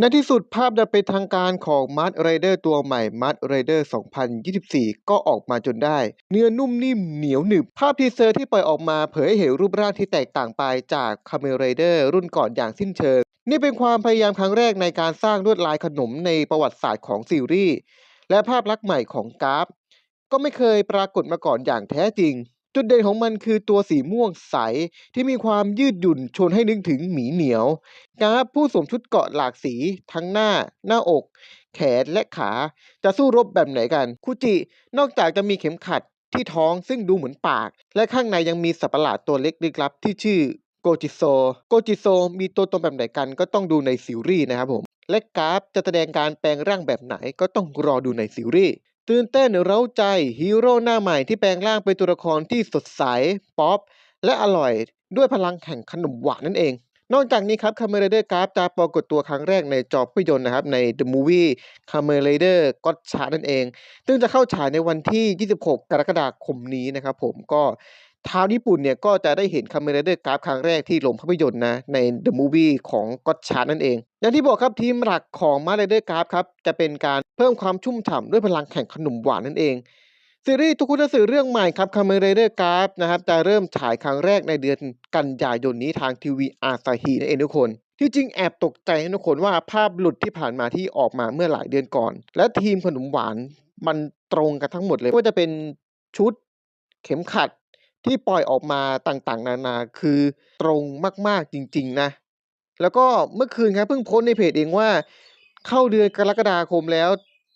ในที่สุดภาพดันเป็นทางการของ Mud Rider ตัวใหม่ Mud Rider 2024 ก็ออกมาจนได้ เนื้อนุ่มนิ่มเหนียวหนึบ ภาพทีเซอร์ที่ปล่อยออกมาเผยให้เห็นรูปร่างที่แตกต่างไปจาก Kamen Rider รุ่นก่อนอย่างสิ้นเชิง นี่เป็นความพยายามครั้งแรกในการสร้างลวดลายขนมในประวัติศาสตร์ของซีรีส์และภาพลักษณ์ใหม่ของกราฟ ก็ไม่เคยปรากฏมาก่อนอย่างแท้จริง จุดเด่นของมันคือตัวสีม่วงใสที่มีความยืดหยุ่นชวนให้นึกถึงหมีเหนียวกราฟผู้สวมชุดเกาะหลากสีทั้งหน้า หน้าอก แขนและขา จะสู้รบแบบไหนกัน คุจิ นอกจากจะมีเข็มขัดที่ท้องซึ่งดูเหมือนปาก และข้างในยังมีสัตว์ประหลาดตัวเล็กลึกลับที่ชื่อโกจิโซ โกจิโซมีตัวตนแบบไหนกันก็ต้องดูในซีรีส์นะครับผม และกราฟจะแสดงการแปลงร่างแบบไหนก็ต้องรอดูในซีรีส์ ตื่นเต้นเร้าใจฮีโร่หน้าใหม่ที่แปลงร่างเป็นตัวละครที่สดใส ป๊อป และอร่อยด้วยพลังแห่งขนมหวานนั่นเอง นอกจากนี้ครับ Kamen Rider Graph จะปรากฏตัวครั้งแรกในจอภาพยนตร์นะครับ ใน The Movie c a m e r a d e r God c h a นั่นเอง ซึ่งจะเข้าฉายในวันที่ 26 กรกฎาคมนี้นะครับผมก็ ทางญี่ปุ่นเนี่ยก็จะได้เห็น Kamen Rider Graph ครั้งแรกที่โรงภาพยนตร์นะใน The Movie ของ God c h a r นั่นเอง อย่างที่บอกครับทีมหลักของ m a r Rider Graph ครับจะเป็นการเพิ่มความชุ่มฉ่ำด้วยพลังแห่งขนมหวานนั่นเองซีรีส์ทุกคุณสื่อเรื่องใหม่ครับ Kamen Rider Graph นะครับจะเริ่มฉายครั้งแรกในเดือนกันยายนนี้ทางทีวีอาซาฮีนั่นเองทุกคนที่จริงแอบตกใจนะทุกคนว่าภาพหลุดที่ผ่านมาที่ออกมาเมื่อหลายเดือนก่อน และทีมขนมหวานมันตรงกันทั้งหมดเลยว่าจะเป็นชุด เข็มขัด ที่ปล่อยออกมาต่างๆ นานาคือตรงมากๆจริง ๆ นะ แล้วก็เมื่อคืนครับเพิ่งโพสในเพจเองว่า เข้าเดือนกรกฎาคมแล้ว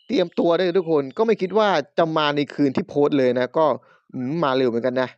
เตรียมตัวได้เลยทุกคนก็ไม่คิดว่าจะมาในคืนที่โพสเลยนะ ก็มาเร็วเหมือนกันนะ